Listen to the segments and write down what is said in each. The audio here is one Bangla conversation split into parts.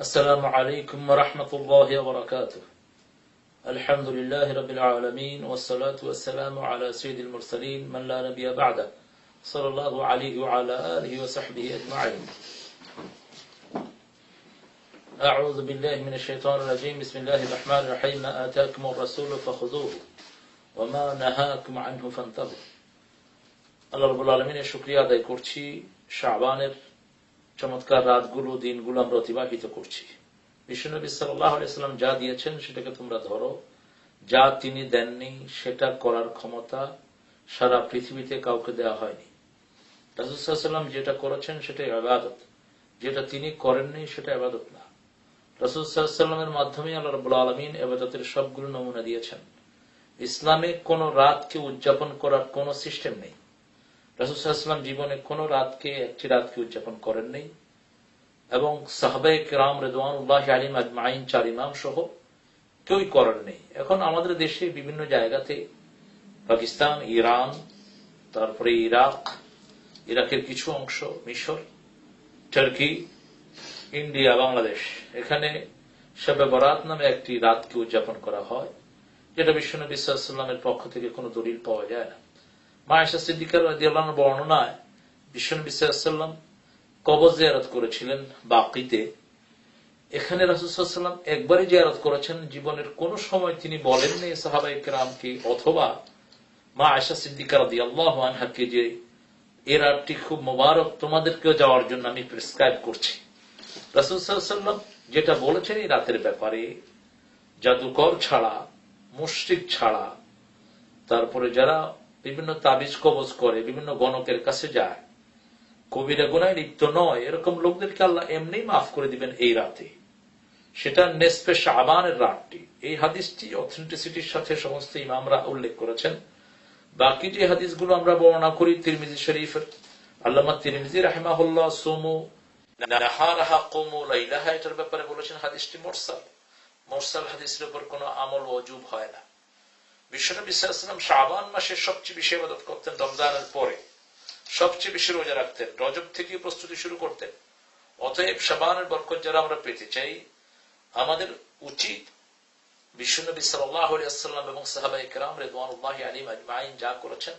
السلام عليكم ورحمة الله وبركاته الحمد لله رب العالمين والصلاة والسلام على سيد المرسلين من لا نبي بعده صلى الله عليه وعلى آله وصحبه أجمعين أعوذ بالله من الشيطان الرجيم بسم الله الرحمن الرحيم ما آتاكم الرسول فخذوه وما نهاكم عنه فانتهوا আল্লাহ রবুল আলমিনের শুক্রিয়া আদায় করছি শাহবানের চমৎকার রাতগুলো, দিনগুলো আমরা অতিবাহিত করছি। বিশ্বনবী সাল্লাম যা দিয়েছেন সেটাকে তোমরা ধরো। যা তিনি দেননি, সেটা করার ক্ষমতা সারা পৃথিবীতে কাউকে দেওয়া হয়নি। রাজুসাল্লাম যেটা করেছেন সেটা আবাদত যেটা তিনি করেননি সেটা আবাদত না। রসুলসাল্লামের মাধ্যমে আল্লাহ রবুল্লা আলমিন এবাদতের সবগুলো নমুনা দিয়েছেন। ইসলামে কোন রাতকে উদযাপন করার কোন সিস্টেম নেই। রসুলাম জীবনে কোন রাতকে একটি রাতকে উদযাপন করেন নেই। এবং সাহবাই রাম রেদওয়ানুল্লাহ আলিম আজমাইন, চার ইমাম সহ কেউই করেন নেই। এখন আমাদের দেশে বিভিন্ন জায়গাতে পাকিস্তান, ইরান, তারপরে ইরাক, ইরাকের কিছু অংশ, মিশর, টার্কি, ইন্ডিয়া, বাংলাদেশ, এখানে শবে বরাত নামে একটি রাতকে উদযাপন করা হয়, যেটা বিশ্বনবী সাল্লামের পক্ষ থেকে কোনো দলিল পাওয়া যায় না। মায়েশা সিদ্দিকার বর্ণনায় জিয়ারত করেছিলেন বাকিতে। এখানে রাসুসাল্লাম একবারই জিয়ারত করেছেন, জীবনের কোন সময় তিনি বলেননি সাহাবাই অথবা মা আয়সা সিদ্দিকার আল্লাহ আনহাকে যে এ রাতটি খুব মোবারক, তোমাদেরকেও যাওয়ার জন্য আমি প্রেসক্রাইব করছি। রাসুসাল্লাম যেটা বলেছেন এই রাতের ব্যাপারে, জাদুকর ছাড়া, মুশ্রিক ছাড়া, তারপরে যারা বিভিন্ন তাবিজ কবজ করে, বিভিন্ন গণকের কাছে যায়। কবিরা গুনায় লিপ্ত নয়। এরকম লোকদেরকে আল্লাহ এমনি মাফ করে দিবেন এই রাতে। সেটা নেসপে শাবানের রাতটি। এই হাদিসটি অথেন্টিসিটির সাথে সমস্ত ইমামরা উল্লেখ করেছেন। বাকি যে হাদিসগুলো আমরা বর্ণনা করি, তিরমিজি শরীফের, আল্লামা তিরমিজি রাহেমাহুল্লাহ সোমু এটার ব্যাপারে বলেছেন হাদিসটি মোরসাল। মোরসাল হাদিসের উপর কোন আমল অজুব হয় না। বিশ্বনবী মাসে সবচেয়ে বেশি আবাদত করতেন রমজানের পরে। সবচেয়ে বেশি রোজা রাখতেন, রজব থেকে প্রস্তুতি শুরু করতেন। অতএব শাবানের বরকত যারা আমরা পেতে চাই, আমাদের উচিত বিশ্বনবী সাল্লাম এবং আলিম আজমাইন যা করেছেন,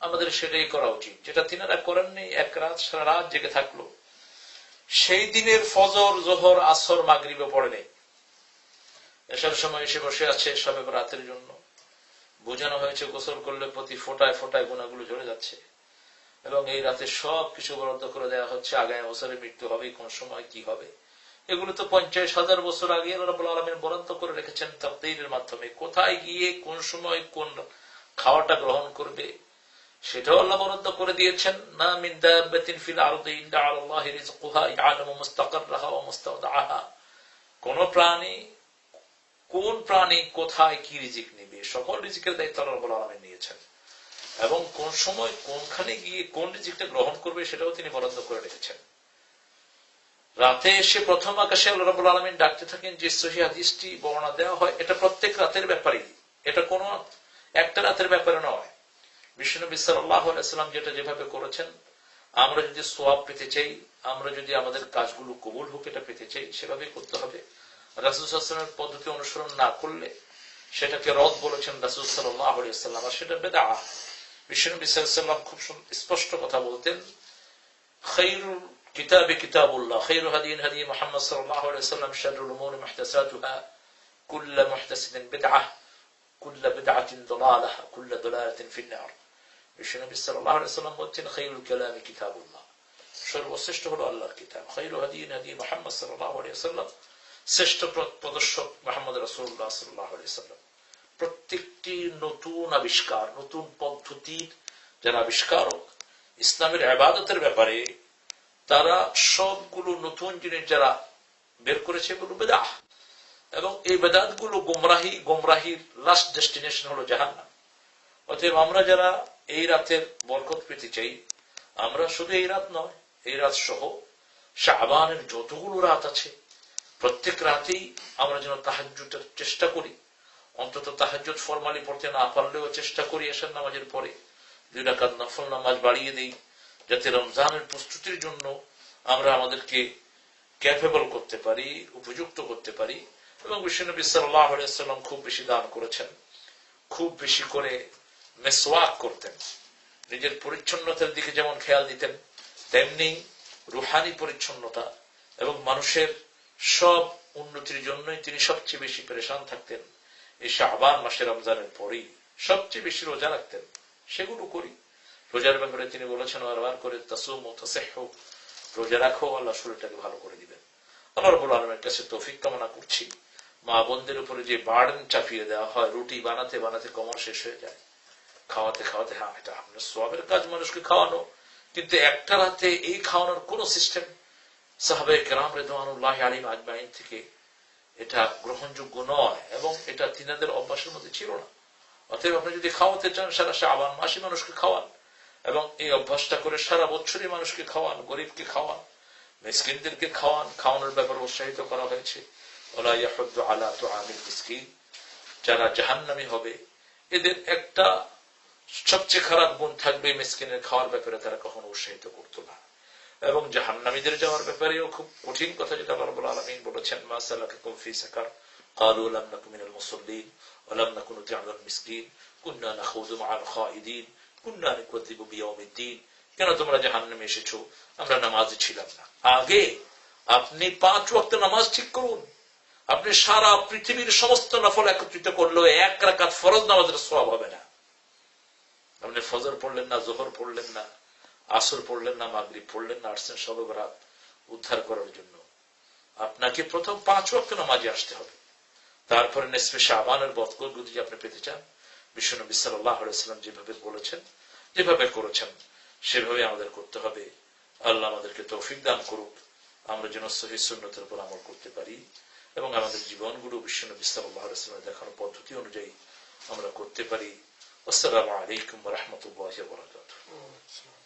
আমাদের সেটাই করা উচিত। যেটা তিনারা করেননি এক রাত সারা রাত জেগে থাকল। সেই দিনের ফজর, জোহর, আসর, মাগরিবে পড়ে নেই। এসব সময় এসে বসে আছে সবে রাতের জন্য। বোঝানো হয়েছে, গোসল করলে প্রতি ফোটায় ফোটায় গুণাগুলো ঝরে যাচ্ছে। এবং এই রাতে সব কিছু বরাদ্দ করে দেওয়া হচ্ছে, আগামী বছরে মৃত্যু হবে, কোন সময় কি হবে। এগুলো তো পঞ্চাশ হাজার বছর আগে রব্বুল আলমিন বরাদ্দ করে রেখেছেন তাবদিনের মাধ্যমে। কোথায় গিয়ে, কোন সময় কোন খাওয়াটা গ্রহণ করবে, সেটাও আল্লাহ বরাদ্দ করে দিয়েছেন। না মিন ফিল আরদি ইল্লা আলাল্লাহি কোন প্রাণী কোন প্রাণী কোথায় কি রিজিক নিবে? সকল রিজিকের দায়িত্ব রব্বুল আলমিন নিয়েছেন। এবং কোন সময় কোনখানে গিয়ে কোন রিজিকটা গ্রহণ করবে সেটাও তিনি বরাদ্দ করে রেখেছেন। রাতে এসে প্রথম আকাশে রব্বুল আলমিন ডাকতে থাকেন যে সহি হাদিসটি বর্ণনা দেওয়া হয়, এটা প্রত্যেক রাতের ব্যাপারেই। এটা কোন একটা রাতের ব্যাপারে নয়। বিষ্ণু সাল্লাম যেটা যেভাবে করেছেন, আমরা যদি সোয়াব পেতে চাই, আমরা যদি আমাদের কাজগুলো কবুল হোক, এটা পেতে চাই সেভাবে করতে হবে। রাসুলের পদ্ধতি অনুসরণ না করলে সেটাকে রদ বলেছেন রাসুল সাল্লাম আর সেটা বেদা বিষ্ণু বিশ্বাম খুব স্পষ্ট কথা বলতেন খৈরুল কিতাবে কিতাবুল্লাহ খৈরু হাদিন হাদি মোহাম্মদ সাল্লাম শারুল উমুর মুহতাসাতুহা কুল্লা মুহতাসিদিন বিদআহ কুল্লা বিদআতিন দালালাহ কুল্লা দালালাতিন ফিন্নার বিশ্বনবী সাল্লাল্লাহু আলাইহি সাল্লাম বলছেন খৈরুল কালামি কিতাবুল্লাহ সর্বশ্রেষ্ঠ হলো আল্লাহর কিতাব খৈরু হাদিন হাদি মোহাম্মদ সাল্লাল্লাহু আলাইহি সাল্লাম শ্রেষ্ঠ প্রদর্শক মোহাম্মদ রসুল্লাহ সাল্লাম প্রত্যেকটি নতুন আবিষ্কার, নতুন পদ্ধতির যারা আবিষ্কারক, ইসলামের আবাদতের ব্যাপারে তারা সবগুলো নতুন জিনিস যারা বের করেছে এগুলো বেদাহ এবং এই বেদাতগুলো গোমরাহি, গোমরাহির লাস্ট ডেস্টিনেশন হলো জাহান্নাম। অতএব আমরা যারা এই রাতের বরকত পেতে চাই, আমরা শুধু এই রাত নয়, এই রাত সহ শাহবানের যতগুলো রাত আছে প্রত্যেক রাতেই আমরা যেন তাহাজুটের চেষ্টা করি। অন্তত তাহাজুদ ফরমালি পড়তে না পারলেও চেষ্টা করি এসার নামাজের পরে। দুই রাকাত নফল নামাজ বাড়িয়ে দিই, যাতে রমজানের প্রস্তুতির জন্য আমরা আমাদেরকে ক্যাপেবল করতে পারি, উপযুক্ত করতে পারি। এবং বিশ্বনবী সাল্লাম খুব বেশি দান করেছেন, খুব বেশি করে মেসওয়াক করতেন। নিজের পরিচ্ছন্নতার দিকে যেমন খেয়াল দিতেন, তেমনি রুহানি পরিচ্ছন্নতা এবং মানুষের সব উন্নতির জন্যই তিনি সবচেয়ে বেশি পরেশান থাকতেন। এই শাহবান মাসে রমজানের পরেই সবচেয়ে বেশি রোজা রাখতেন। সেগুলো করি। রোজার ব্যাপারে তিনি বলেছেন, বারবার করে তাসুম ও তাসেহ, রোজা রাখো, আল্লাহ শরীরটাকে ভালো করে দিবেন। আল্লাহ রবুল আলমের কাছে তৌফিক কামনা করছি। মা বোনদের উপরে যে বার্ডেন চাপিয়ে দেওয়া হয়, রুটি বানাতে বানাতে কমর শেষ হয়ে যায়। খাওয়াতে খাওয়াতে হ্যাঁ এটা আপনার সবের কাজ মানুষকে খাওয়ানো। কিন্তু একটা রাতে এই খাওয়ানোর কোন সিস্টেম সাহাবে কেরাম রেদওয়ানুল্লাহ আলিম আজমাইন থেকে এটা গ্রহণযোগ্য নয় এবং এটা তিনাদের অভ্যাসের মধ্যে ছিল না। অতএব আপনি যদি খাওয়াতে চান, সারা শাহবান মাসে মানুষকে খাওয়ান এবং এই অভ্যাসটা করে সারা বছরই মানুষকে খাওয়ান, গরিবকে খাওয়ান, মিসকিনদেরকে খাওয়ান, খাওয়ানোর ব্যাপারে উৎসাহিত করা হয়েছে। ওলা ইয়াহুদ্দু আলা তো যারা জাহান্নামী হবে, এদের একটা সবচেয়ে খারাপ গুণ থাকবে মিসকিনের খাওয়ার ব্যাপারে তারা কখনো উৎসাহিত করতো না। এবং জাহান্নামীদের যাওয়ার ব্যাপারেও খুব কঠিন কথা যেটা আল্লাহ রাব্বুল আলামিন বলেছেন মা সালাকাকুম ফি সাকার قالوا لم نكن من المصلين ولم نكن نطعم المسكين كنا نخوض مع الخائضين كنا نكذب بيوم الدين কেন তোমরা জাহান্নামে এসেছো আমরা নামাজে ছিলাম না আগে আপনি পাঁচ ওয়াক্ত নামাজ ঠিক করুন আপনি সারা পৃথিবীর সমস্ত নফল একত্রিত করলেও এক রাকাত ফরজ নামাজের সওয়াব হবে না আপনি ফজর পড়লেন না জোহর পড়লেন না আসর পড়লেন না, মাগরিব পড়লেন না, আসছেন সবে উদ্ধার করার জন্য। আপনাকে প্রথম পাঁচ ওয়াক্ত নামাজে আসতে হবে। তারপরে নেসফে শাহবানের বদকর যদি আপনি পেতে চান। বিশ্বনবী সাল্লাহ যেভাবে বলেছেন, যেভাবে করেছেন, সেভাবে আমাদের করতে হবে। আল্লাহ আমাদেরকে তৌফিক দান করুক। আমরা যেন সহি সুন্নতের উপর আমল করতে পারি এবং আমাদের জীবনগুলো বিশ্বনবী সাল্লাহ দেখানো পদ্ধতি অনুযায়ী আমরা করতে পারি। আসসালামু আলাইকুম রহমতুল্লাহ বরাকাতুহ। আচ্ছা